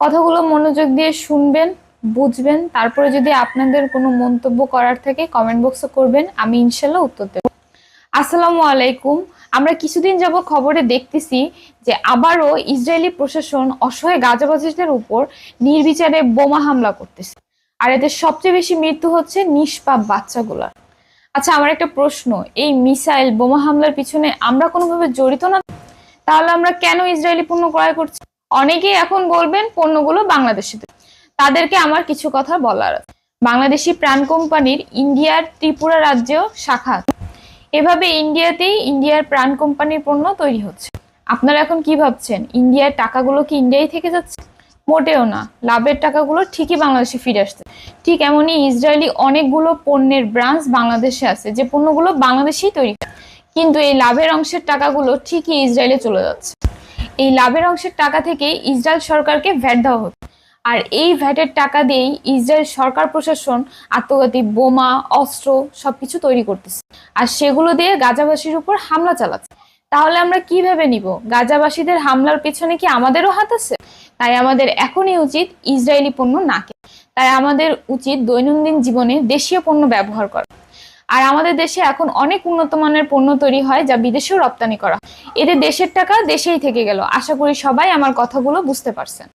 কথাগুলো মনোযোগ দিয়ে শুনবেন, বুঝবেন, তারপরে যদি আপনাদের কোনো মন্তব্য করার থাকে কমেন্ট বক্সে করবেন, আমি ইনশাল্লাহ উত্তর দেব। আসসালামু আলাইকুম। আমরা কিছুদিন যাব খবরে দেখতেছি যে আবারও ইসরায়েলি প্রশাসন অসহায় গাজাবাসীদের উপর নির্বিচারে বোমা হামলা করতেছে। আর এদের সবচেয়ে বেশি মৃত্যু হচ্ছে নিষ্পাপ বাচ্চাগুলার। আচ্ছা আমার একটা প্রশ্ন, এই মিসাইল বোমা হামলার পিছনে আমরা কোনোভাবে জড়িত না? তাহলে আমরা কেন ইসরায়েলি পণ্য ক্রয় করছি? অনেকেই এখন বলবেন পণ্যগুলো বাংলাদেশে তাদেরকে আমার কিছু কথা বলার বাংলাদেশি প্রাণ কোম্পানির ইন্ডিয়ার ত্রিপুরা রাজ্যেও শাখা এভাবে ইন্ডিয়াতেই ইন্ডিয়ার প্রাণ কোম্পানির পণ্য তৈরি হচ্ছে। আপনারা এখন কি ভাবছেন? ইন্ডিয়ার টাকাগুলো কি ইন্ডিয়ায় থেকে যাচ্ছে? মোটেও না। লাভের টাকাগুলো ঠিকই বাংলাদেশে ফিরে আসছে। ঠিক এমনই ইসরায়েলি অনেকগুলো পণ্যের ব্রাঞ্চ বাংলাদেশে আছে, যে পণ্যগুলো বাংলাদেশেই তৈরি। কিন্তু এই লাভের অংশের টাকাগুলো ঠিকই ইসরায়েলে চলে যাচ্ছে। এই লাভের অংশের টাকা থেকে ইসরায়েল সরকারকে ভ্যাট দেওয়া হতো। আর এই ভ্যাটের টাকা দিয়েই ইসরায়েল সরকার প্রশাসন আত্মঘাতী বোমা, অস্ত্র সবকিছু তৈরি করতেছে। আর সেগুলো দিয়ে গাজাবাসীর উপর হামলা চালাচ্ছে। তাহলে আমরা কীভাবে নিব? গাজাবাসীদের হামলার পেছনে কি আমাদেরও হাত আছে? তাই আমাদের এখনই উচিত ইসরায়েলি পণ্য না তাই আমাদের উচিত দৈনন্দিন জীবনে দেশীয় পণ্য ব্যবহার করা। আর আমাদের দেশে এখন অনেক উন্নত মানের পণ্য তৈরি হয় যা বিদেশেও রপ্তানি করা এতে দেশের টাকা দেশেই থেকে গেল। আশা করি সবাই আমার কথাগুলো বুঝতে পারছেন।